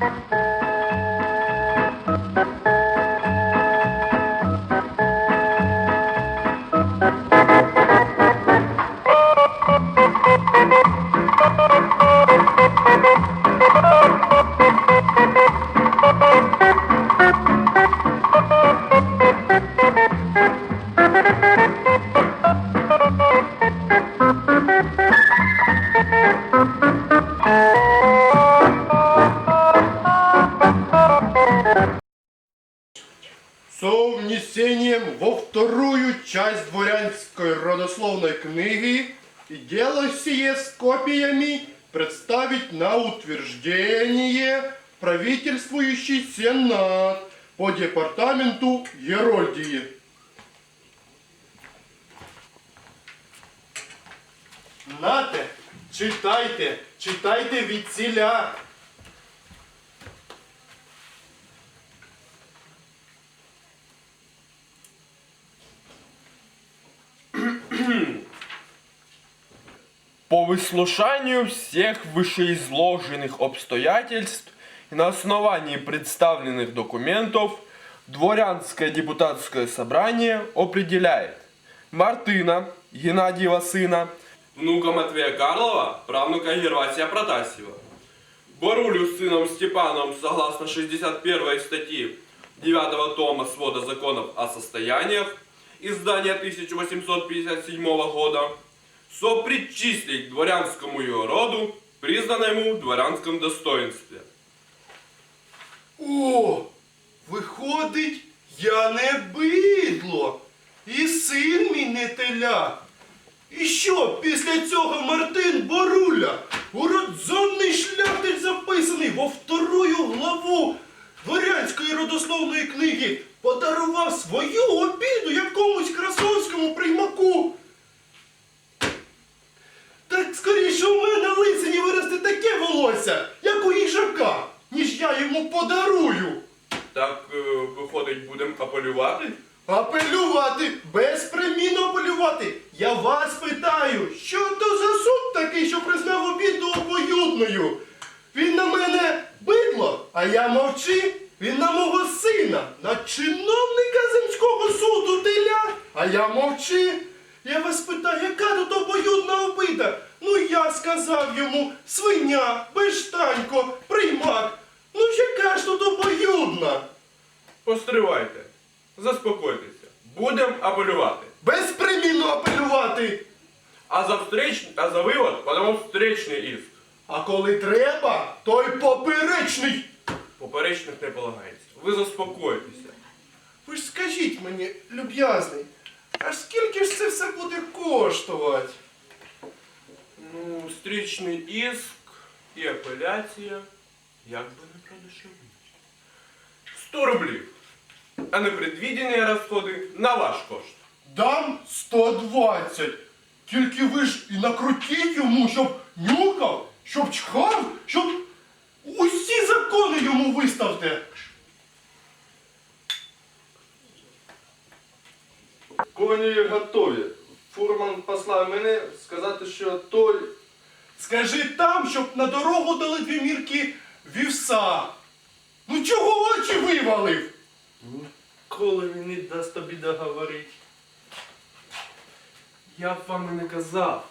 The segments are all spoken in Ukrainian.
Música Нате, читайте, читайте від. По выслушанию всех вышеизложенных обстоятельств и на основании представленных документов Дворянское депутатское собрание определяет Мартына Геннадьева сына, внука Матвея Карлова, правнука Гервасия Протасьева, Борулю с сыном Степаном согласно 61 статьи 9 тома свода законов о состояниях, издания 1857 года, сопричислить к дворянскому его роду, признанному в дворянском достоинстве. О, виходить, я не бидло, і син мій не теля. І що після цього Мартин Боруля, уродзонний шляхтич записаний во вторую главу дворянської родословної книги, подарував свою обіду якомусь красовському приймаку. Так скоріше у мене лисині виросте таке волосся, як у їжака, ніж я йому подарую. Так, е, виходить, будемо апелювати? Апелювати, безпримінно апелювати. Я вас питаю, що то за суд такий, що признав обіду обоюдною? Він на мене бидло, а я мовчи. Він на мого сина, на чиновника земського суду теля, а я мовчи. Я вас питаю, яка тут обоюдна обида? Ну я сказав йому свиня, бештанько, приймак. Ну яка ж тут обоюдна? Постривайте, заспокойтеся. Будемо апелювати. Безпримінно апелювати. А за встреч, а за вивод подамо встречний іск. А коли треба, то й поперечний. Поперечних не полагається. Ви заспокойтеся. Ви ж скажіть мені, люб'язний, а скільки ж це все буде коштувати? Ну, встречний іск і апеляція. Як би не продешевити? 100 рублів. А непредвідені розходи на ваш кошт. Дам 120. Тільки ви ж і накрутіть йому, щоб нюкав, щоб чхав, щоб усі закони йому виставте. Коні готові. Фурман послав мене сказати, що той. Скажи там, щоб на дорогу дали дві мірки вівса. Ну чого очі вивалив? Коли він не дасть тобі договорити. Я б вам і не казав.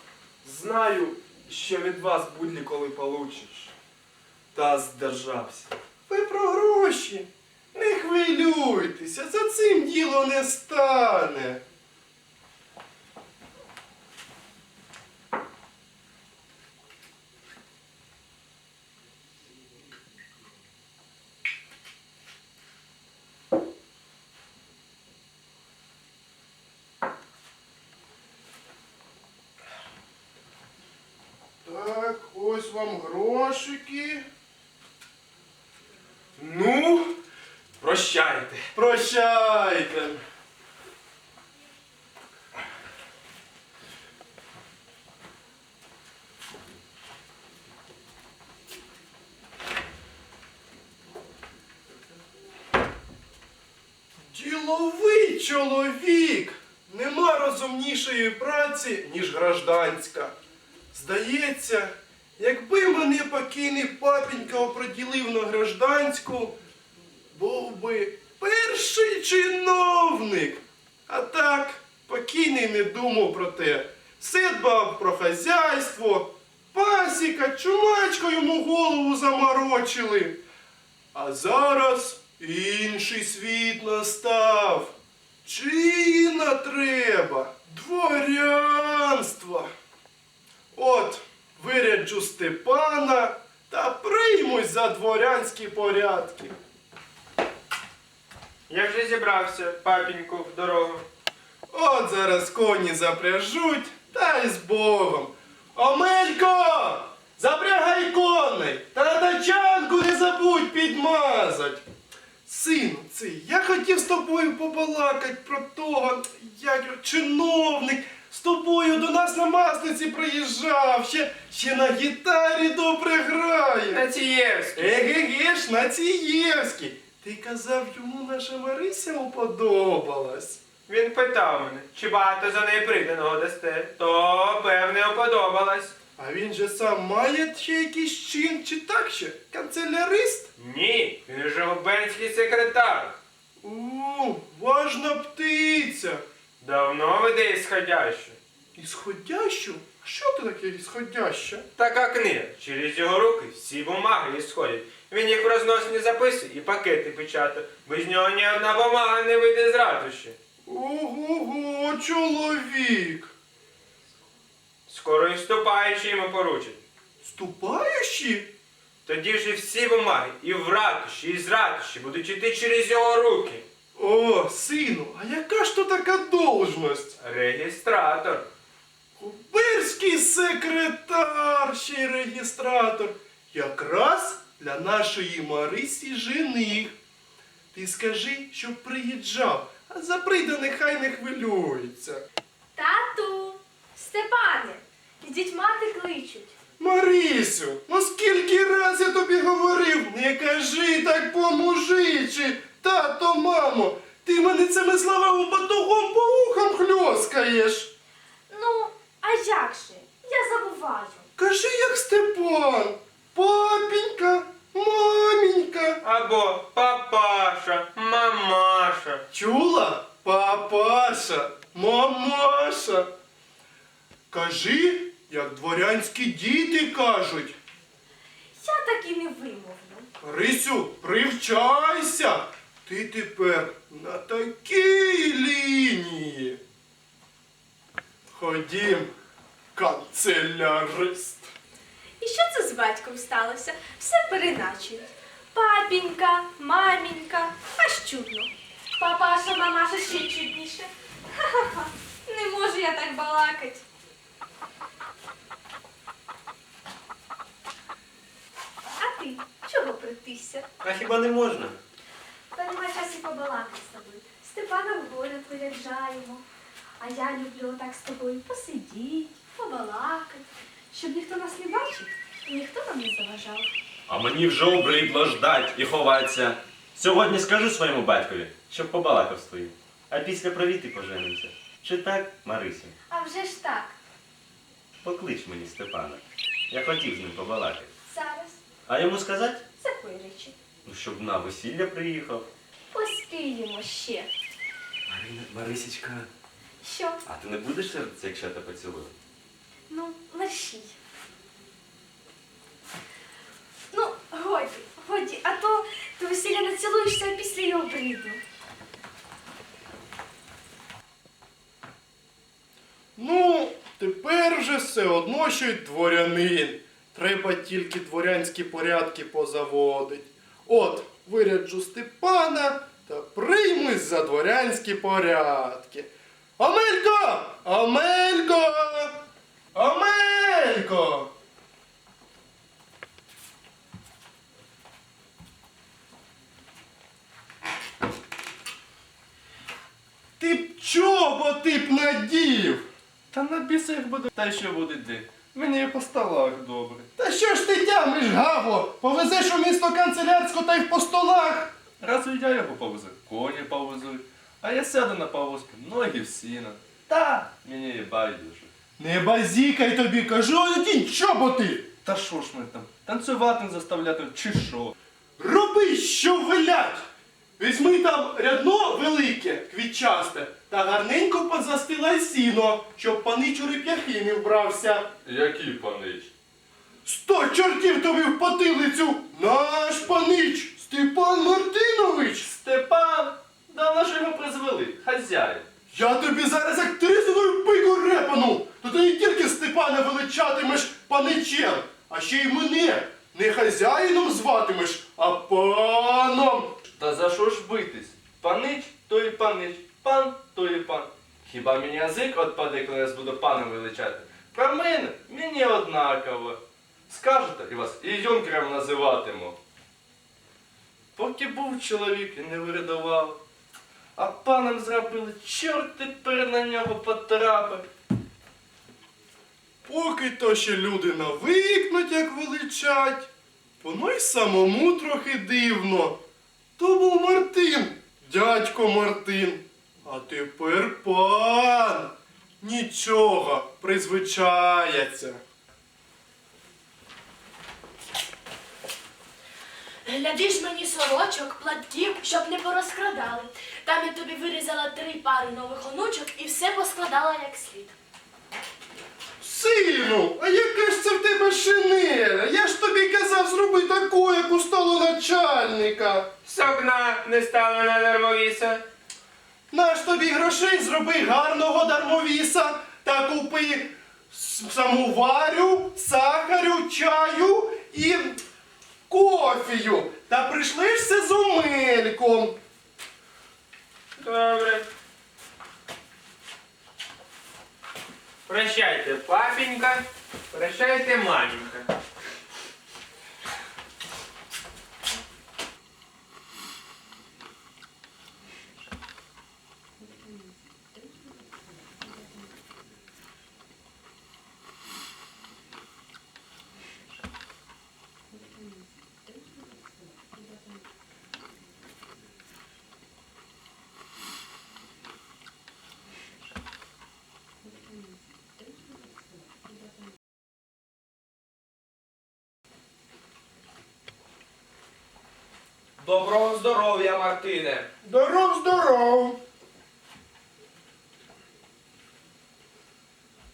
Знаю, що від вас будь-коли получиш. Та здержався. Ви про гроші. Не хвилюйтеся, за цим діло не стане. Ромашики. Ну, прощайте. Прощайте. Діловий чоловік. Нема розумнішої праці, ніж гражданська. Здається, якби мене покійний папінька оприділив на гражданську, був би перший чиновник. А так, покійний не думав про те. Все дбав про хазяйство, пасіка, чумачко йому голову заморочили. А зараз інший світ настав. Чина треба, дворянства. От, виряджу Степана та приймусь за дворянські порядки. Я вже зібрався, папіньку, в дорогу. От зараз коні запряжуть, та й з Богом. Омелько! Запрягай коней! Та на тачанку не забудь підмазать. Сину, цей, я хотів з тобою побалакать про того, як чиновник з тобою до нас на масниці приїжджав, ще, ще на гітарі добре грає. Націєвський. Еге ж, на Цієвській. Ти казав, йому наша Марися уподобалась. Він питав мене, чи багато за неї приданого дасте, то певне оподобалось. А він же сам має ще якийсь чин, чи так ще? Канцелярист? Ні, він уже губернський секретар. У, важна птиця. Давно веде ісходяще. Ісходящу? А що ти таке ісходяща? Така книга. Через його руки всі бумаги ісходять. Він їх в розносні записує і пакети печатає. Без нього ні одна бумага не вийде з ратуші. Ого, чоловік. Скоро і вступаючи йому поручить. Ступаючи? Тоді ж і всі бумаги, і в ратуші, і з ратуші будуть іти через його руки. О, сину, а яка ж то така должность? Реєстратор. Губерський секретар, ще й реєстратор. Якраз для нашої Марисі жених. Ти скажи, щоб приїжджав, а за прийде нехай не хвилюється. Тату, Степане, ідіть мати кличуть. Марисю, ну скільки раз я тобі говорив, не кажи так по-мужичі, тато, мамо, ти мене цими словами батогом по ухам хльоскаєш. Ну, а як же? Я забуваю. Кажи, як Степан, папінька, мамінька. Або папаша, мамаша. Чула? Папаша, мамаша. Кажи, як дворянські діти кажуть. Я так і не вимовлю. Рисю, привчайся. Ти тепер на такій лінії. Ходім, канцелярист. І що це з батьком сталося? Все переначують. Папінька, мамінька, аж чудно. Папаша, мамаша ще чудніше. Ха-ха-ха, не можу я так балакать. А ти чого притисся? А хіба не можна? Та нема часу побалакати з тобою. Степана в город виряджаємо. А я люблю отак з тобою посидіти, побалакати, щоб ніхто нас не бачив і ніхто нам не заважав. А мені вже обридло ждать і ховатися. Сьогодні скажу своєму батькові, щоб побалакав з твоїм. А після провіти поженимося. Чи так, Марисю? А вже ж так, Поклич мені Степана. Я хотів з ним побалакати. зараз, А йому сказати? за кої. Ну, щоб на весілля приїхав. Поспіємо ще. Марина, Марисічка, Що? а ти не будеш сердитися, якщо я тебе поцілую? Ну, мерщій. Ну, годі, годі, а то до весілля націлуєшся, а після його прийду. Ну, тепер же все одно, що й дворянин. Треба тільки дворянські порядки позаводить. От, виряджу Степана та приймусь за дворянські порядки. Амелько! Амелько! Амелько! Ти б чоботи б надів? Та на бісах буде, та що буде де. Мені і по столах добре. Та що ж ти тямиш, Гаво? Повезеш у місто канцелярську та й по столах. Разве я його повезу? Коні повезуть. А я сяду на повозку, ноги в сіно. Та, мені і байдуже. Не базікай тобі, кажу, одінь чоботи. Та що ж ми там? Танцювати заставляти чи що? Роби, що велять. Візьми там рядно велике, квітчасте, та гарненько позастилай сіно, щоб панич у реп'яхи не вбрався. Який панич? Сто чортів тобі в потилицю! Наш панич Степан Мартинович! Степан! Да на його призвели? Хазяїн. Я тобі зараз як тризовою пику репану! То ти не тільки Степана величатимеш паничем, а ще й мене не хазяїном зватимеш, а паном! Та за що ж битись? Панич, то і панич, пан, то і пан. Хіба мені язик отпаде, коли я вас буду паном величати? Про мене мені однаково. Скажете, і вас і юнкером називатиму. Поки був чоловік і не вирядував, а паном зробили, чорт тепер на нього потрапив. Поки то ще люди навикнуть, як величать, воно й самому трохи дивно. То був Мартин, дядько Мартин. А тепер пан. Нічого, призвичається. Глядиш мені сорочок, платтів, щоб не порозкрадали. Там я тобі вирізала три пари нових онучок і все поскладала як слід. Сину, а яка ж це в тебе шинеля? Я ж тобі казав зроби таку, як у столоначальника. Согна не стало на дармовіса. Наш тобі грошей зроби гарного дармовіса та купи самоварю, сахарю, чаю і кофію. Та прийшлешся з омельком. Добре. Прощайте, папенька, прощайте, маменька. Доброго здоров'я, Мартине! Здоров, здоров.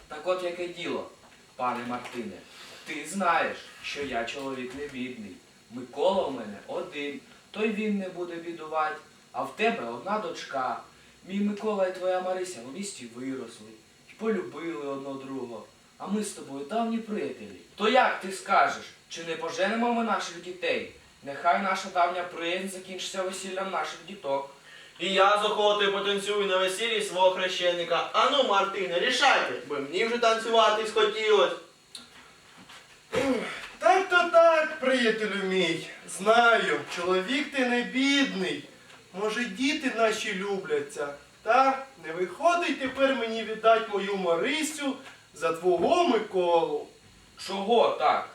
Так от яке діло, пане Мартине. Ти знаєш, що я чоловік не бідний. Микола у мене один, то й він не буде бідувати, а в тебе одна дочка. Мій Микола і твоя Марися у місті виросли і полюбили одно другого. А ми з тобою давні приятелі. То як ти скажеш, чи не поженемо ми наших дітей? Нехай наша давня приязнь закінчиться весіллям наших діток. І я з охотою потанцюю на весіллі свого хрещеника. Ану, Мартине, рішайте, бо мені вже танцювати схотілось. Так то так, приятелю мій. Знаю, чоловік ти не бідний. Може, діти наші любляться. Та не виходить тепер мені віддать мою Марисю за твого Миколу. Чого так?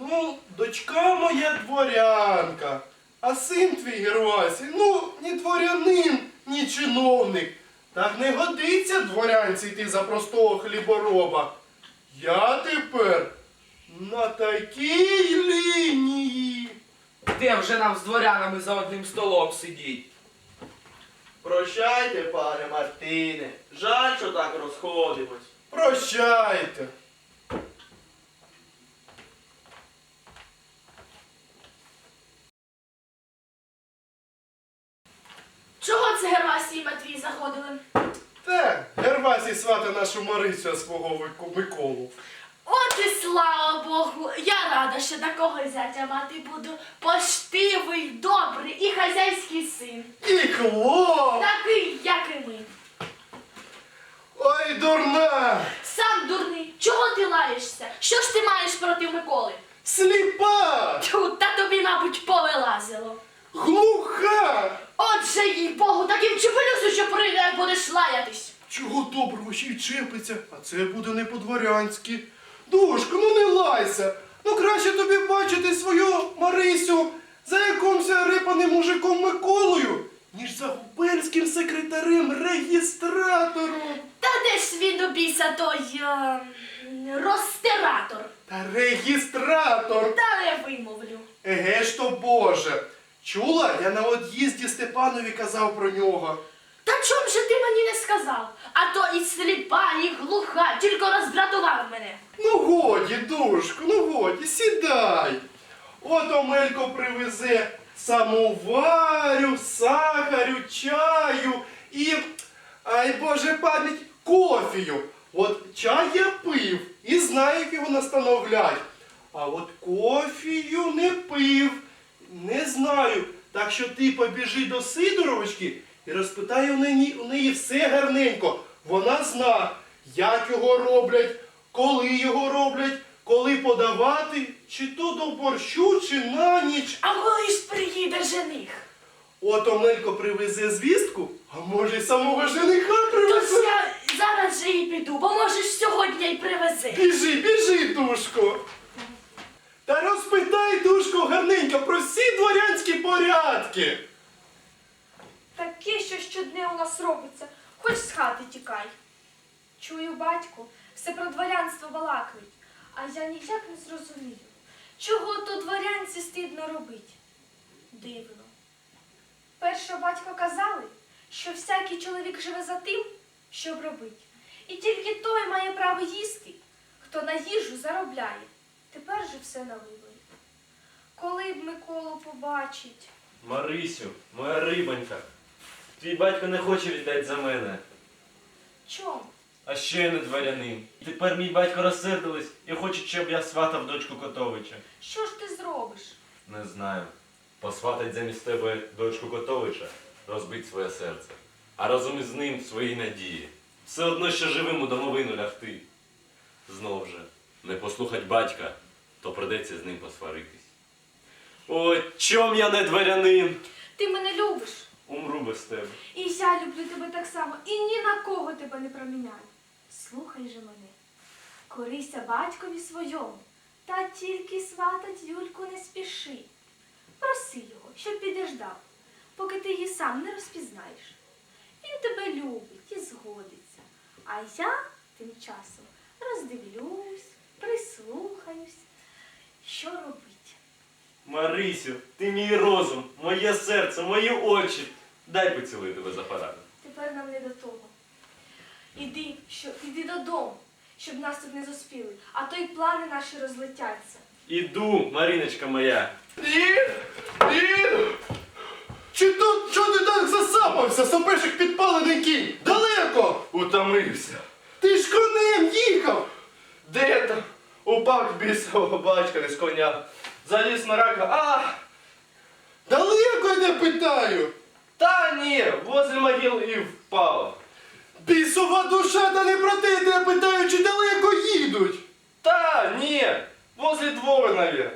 Ну, дочка моя дворянка, а син твій Гервасій, ну, ні дворянин, ні чиновник. Так не годиться дворянці йти за простого хлібороба. Я тепер на такій лінії. Де вже нам з дворянами за одним столом сидіть? Прощайте, пане Мартине. Жаль, що так розходимось. Прощайте. Чого це Гервасій і Матвій заходили? Те, Гервасій нашу Марисю, а свого Миколу. От і слава Богу! Я рада, що такого зятя мати буду. Поштивий, добрий і хазяйський син. І хлоп! Такий, як і ми. Ой, дурна! Сам дурний, чого ти лаєшся? Що ж ти маєш проти Миколи? Сліпа! Тьфу, та тобі, мабуть, повилазило. Глуха! Отже, їй Богу, таким чепелюсу, що прийде, будеш лаятись. Чого доброго ще й чепиться, а це буде не по-дворянськи. Душко, ну не лайся. Ну краще тобі бачити свою Марисю за якомусь рипаним мужиком Миколою, ніж за губернським секретарем реєстратором. Та де ж він у той е, розтиратор? Та реєстратор. Та не вимовлю. Еге ж то Боже. Чула? Я на од'їзді Степанові казав про нього. Та чом же ти мені не сказав? А то і сліпа, і глуха, тільки роздратував мене. Ну годі, душку, ну годі, сідай. От Омелько привезе самоварю, сахарю, чаю і, ай Боже пам'ять, кофію. От чай я пив і знаю, як його настановлять. А от кофію не пив, не знаю. Так що ти побіжи до Сидоровички і розпитай у неї, у неї все гарненько. Вона зна, як його роблять, коли його роблять, коли подавати, чи то до борщу, чи на ніч. А коли ж приїде жених? От Омелько привезе звістку, а може й самого жениха Тож привезе. я зараз же і піду, бо можеш сьогодні й привезе. Біжи, біжи, душко. Та розпитай, душко, гарненько про всі дворянські порядки. Таке, що щодня у нас робиться, хоч з хати тікай. Чую, батьку, все про дворянство балакають, а я ніяк не зрозумію, чого то дворянці стидно робить. Дивно. Перше батько казали, що всякий чоловік живе за тим, щоб робить. І тільки той має право їсти, хто на їжу заробляє. Тепер же все на виборі. Коли б Миколу побачить. Марисю, моя рибонька. Твій батько не хоче віддати за мене. Чом? А ще я не дворянин. Тепер мій батько розсердились і хоче, щоб я сватав дочку Котовича. Що ж ти зробиш? Не знаю. Посватать замість тебе дочку Котовича, розбить своє серце. А разом із ним свої надії. Все одно, що живим у домовину лягти. Знов же, не послухать батька, то придеться з ним посваритись. О, чом я не дворянин? Ти мене любиш. Умру без тебе. І я люблю тебе так само, і ні на кого тебе не проміняю. Слухай же мене, корися батькові своєму, та тільки сватать Юльку не спіши. Проси його, щоб підождав, поки ти її сам не розпізнаєш. Він тебе любить і згодиться. А я тим часом роздивлюсь, прислухаюсь, що робить. Марисю, ти мій розум, моє серце, мої очі. Дай поцілую тебе за парадом. Тепер нам не до того. Іди, що, іди додому, щоб нас тут не зуспіли, а то й плани наші розлетяться. Іду, Маріночка моя. Дід! Дід! Чи тут що ти так засапався, сопешик підпалений кінь? Далеко! Утомився. Ти ж конем їхав! Де там? Упав бісового батька не з коня. Заліз на рака. А! Далеко я не питаю! Та ні, возле могил і впав. Бісова душа, та не про те, я питаю, чи далеко їдуть! Та ні, возле двора, навіть.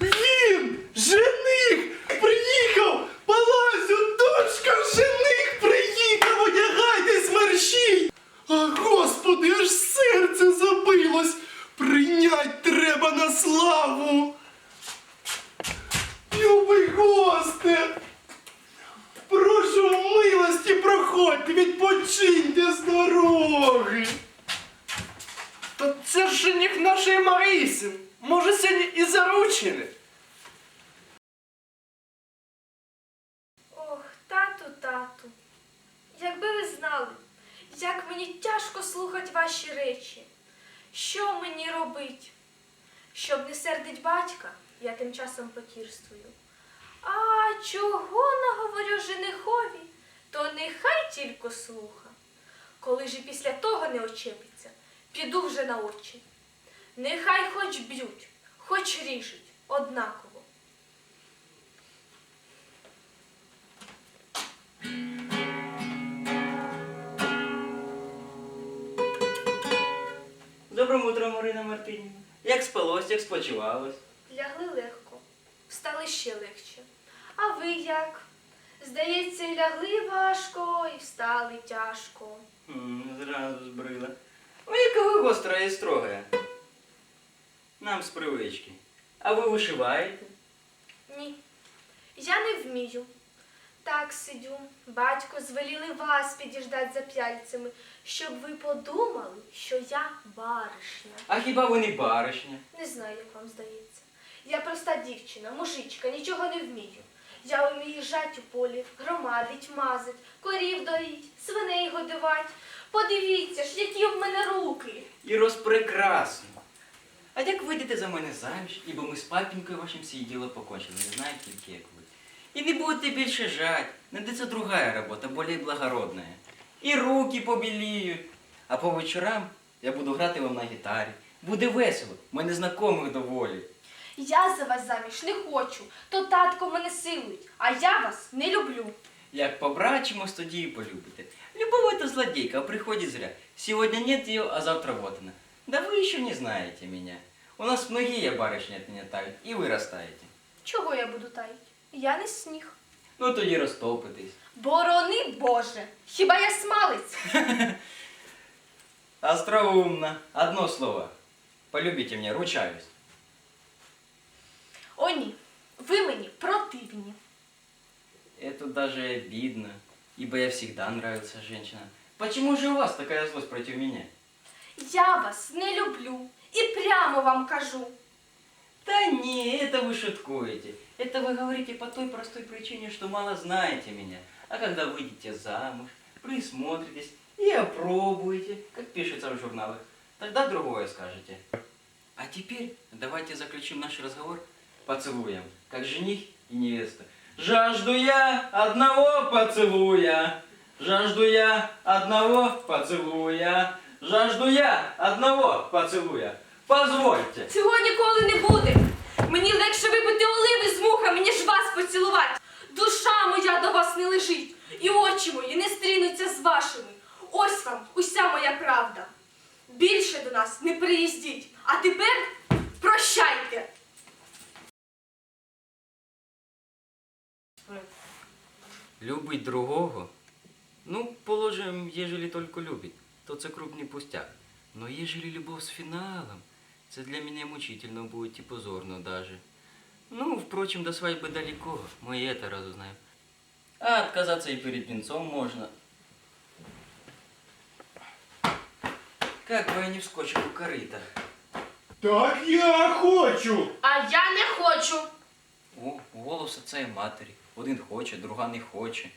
Він! Жених! Приїхав! Палазю, дочка, жених приїхав! Одягайтесь, мерщій! А господи, аж серце забилось! Прийнять треба на славу! Любий госте! Прошу милості, проходьте, відпочиньте з дороги! Та це ж жених нашої Марисі. Може, сьогодні і заручений. Ох, тату, тату, якби ви знали, як мені тяжко слухати ваші речі. Що мені робить? Щоб не сердить батька, я тим часом потірствую. А чого наговорю женихові, то нехай тільки слуха. Коли ж і після того не очепиться, піду вже на очі. Нехай хоч б'ють, хоч ріжуть, однаково. Доброе утро, Марина Мартинівна. Як спалось, як спочивалось? Лягли легко, встали ще легше. А ви як? Здається, і лягли важко, і встали тяжко. М, Зразу збрила. Ой, яка ви гостра і строга. Нам з привички. А ви вишиваєте? Ні, я не вмію. Так сидю, батько звеліли вас підіждать за п'яльцями, щоб ви подумали, що я баришня. А хіба ви не баришня? Не знаю, як вам здається. Я проста дівчина, мужичка, нічого не вмію. Я вмію жать у полі, громадить, мазить, корів доїть, свиней годувати. Подивіться ж, які в мене руки. І розпрекрасно. А як вийдете за мене заміж, ібо ми з папінькою вашим всі діло покончили, не знаю тільки як ви. І не будете більше жать, найдеться другая робота, более благородная. І руки побіліють. А по вечорам я буду грати вам на гітарі. Буде весело, в мене знайомих доволі. Я за вас заміж не хочу, то татко мене силують, а я вас не люблю. Як побрачимось, тоді і полюбите. Любовь это злодейка, а приходит зря. Сегодня нет ее, а завтра вот она. Да вы еще не знаете меня. У нас многие барышни от меня тают, и вы растаете. Чого я буду таїть? Я не сніг. Ну тоді розтопитесь. Борони Боже, хіба я смалець? Остроумно. Одно слово. Полюбите меня, ручаюсь. О ні, ви мені противні. Это даже обидно, ибо я всегда нравился женщинам. Почему же у вас такая злость против меня? Я вас не люблю і прямо вам кажу. Да не, это вы шуткуете. Это вы говорите по той простой причине, что мало знаете меня. А когда выйдете замуж, присмотритесь и опробуете, как пишется в журналах, тогда другое скажете. А теперь давайте заключим наш разговор поцелуем, как жених и невеста. Жажду я одного поцелуя, жажду я одного поцелуя, жажду я одного поцелуя. Позвольте. Цього ніколи не буде. Мені легше випити оливи з мухами, ніж вас поцілувати. Душа моя до вас не лежить, і очі мої не стрінуться з вашими. Ось вам уся моя правда. Більше до нас не приїздіть. А тепер прощайте. Любить другого? Ну, положим, ежели только любит, то це крупный пустяк. Но ежели любовь с финалом, це для меня мучительно будет и позорно даже. Ну, впрочем, до свадьбы далеко, мы и это разузнаем. А отказаться и перед венцом можно. Как бы я не вскочил у корыта. Так я хочу. А я не хочу. О, голос отца і матері. Один хоче, друга не хоче.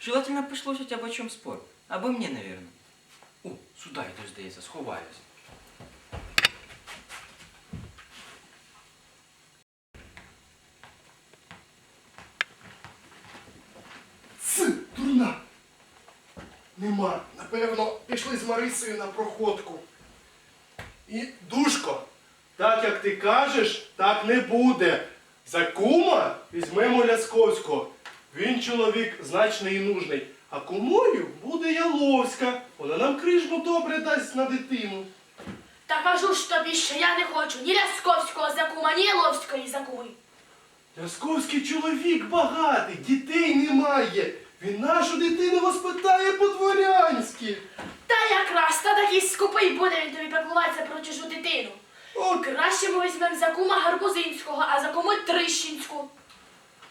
Желательно послушать об чем спор. Обо мне, наверное. О, сюда йдуть, здається, сховаюсь. Нема. Напевно, пішли з Марисою на проходку. І, душко, так як ти кажеш, так не буде. За кума візьмемо Лясковського. Він чоловік значний і нужний. А кумою буде Яловська. Вона нам крижну добре дасть на дитину. Та кажу ж тобі, що я не хочу ні Лясковського закума, ні Єловської закуми. Лясковський чоловік багатий, дітей немає. Він нашу дитину воспитає по-дворянськи. Та якраз та такий скупий буде він тобі пеклуватися про чужу дитину. От, Краще ми візьмемо закума Гарбузинського, а закуму Трищинську.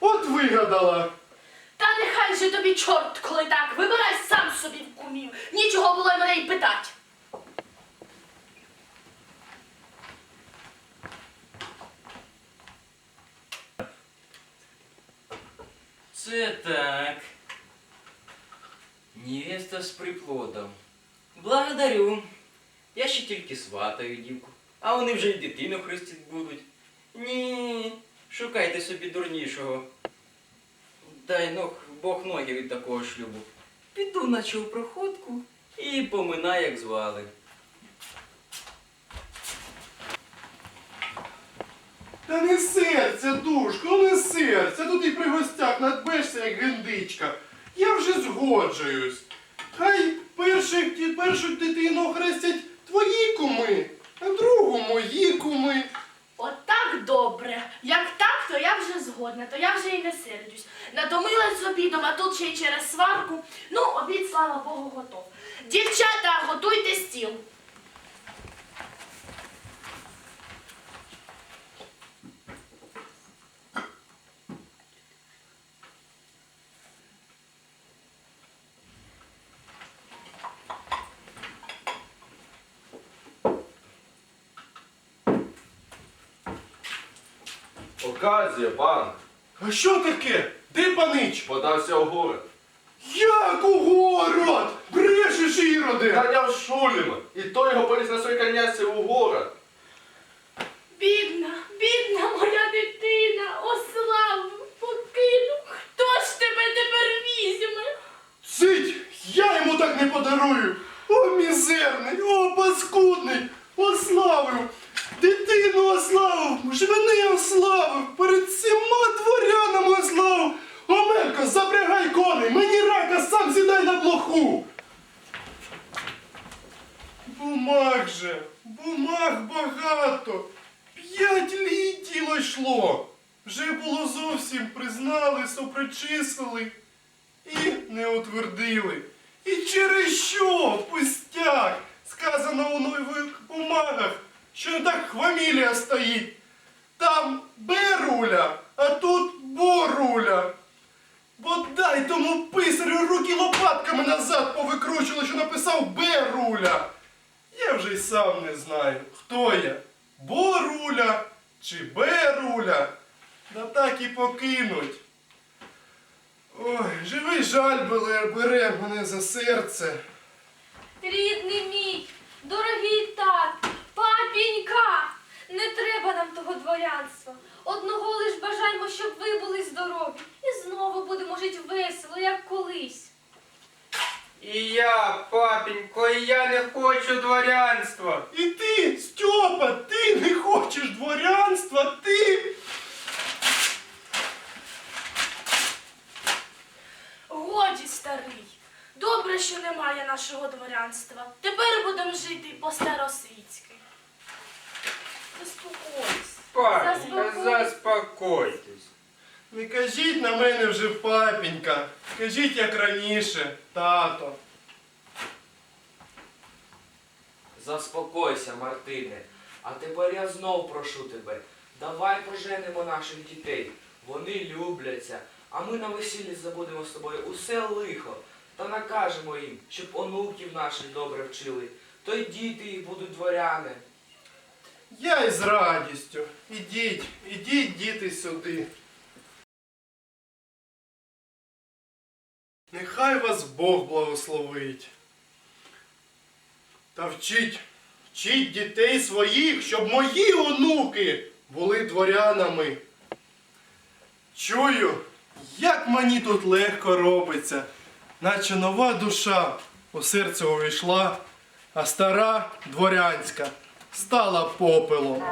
от вигадала. Та нехай же тобі чорт, коли так, вибирай сам собі в кумів. Нічого було й мене й питать. Це так. Невеста з приплодом. Благодарю. Я ще тільки сватаю дівку, а вони вже й дитину хрестить будуть. Ні, шукайте собі дурнішого. Дай ног, Бог ноги від такого шлюбу. Піду наче у проходку і поминай, як звали. Та не серце, душко, не серце. Тут і при гостях надбешся, як гендичка. Я вже згоджуюсь. Хай перших, першу дитину хрестять твої куми, а другу мої куми. От так добре. Як так, то я вже згодна, то я вже і не сердюсь. Натомилась з обідом, а тут ще й через сварку. Ну, обід, слава Богу, готов. Дівчата, готуйте стіл. Оказія, пан. А що таке? Де панич? Подався у город. Як у город? Брешеш, Іроде! Ганяв Шуліма. І той його поліз на своїй коняці у город. Бідна, бідна моя дитина, ослав, покинув. Хто ж тебе тепер візьме? Цить! Я йому так не подарую! О, мізерний, о, паскудний! Ославив! Ославив! Ж мене ославив! Перед всіма дворянами ославив! Омелько, запрягай коней! Мені рака, сам сідай на блоху! Бумаг же! Бумаг багато! П'ять літ діло йшло! Вже було зовсім признали, сопричислили і не утвердили. І через що пустяк сказано у нових бумагах, що так фамілія стоїть. Там Беруля, а тут Боруля. Бодай тому писарю руки лопатками назад повикручували, що написав Беруля. Я вже й сам не знаю, хто я. Боруля чи Беруля. Да так і покинуть. Ой, живий жаль бере мене за серце. Рідний мій, дорогий тат, папінька, не треба нам того дворянства. Одного лиш бажаємо, щоб ви були здорові. І знову будемо жити весело, як колись. І я, папінько, і я не хочу дворянства. І ти, Стьопа, ти не хочеш дворянства, ти. Годі, старий. Добре, що немає нашого дворянства. Тепер будемо жити по-старосвітськи. Заспокойся. Папінька, Заспокойся. заспокойтесь. Не кажіть на мене вже папінька. Кажіть як раніше, тато. Заспокойся, Мартине. А тепер я знов прошу тебе, давай поженимо наших дітей. Вони любляться, а ми на весіллі забудемо з тобою усе лихо та накажемо їм, щоб онуків наших добре вчили. То й діти їх будуть дворяни. Я із радістю. Ідіть, ідіть, діти, сюди. Нехай вас Бог благословить. Та вчіть, вчіть дітей своїх, щоб мої онуки були дворянами. Чую, як мені тут легко робиться, наче нова душа у серце увійшла, а стара дворянська стала попелом.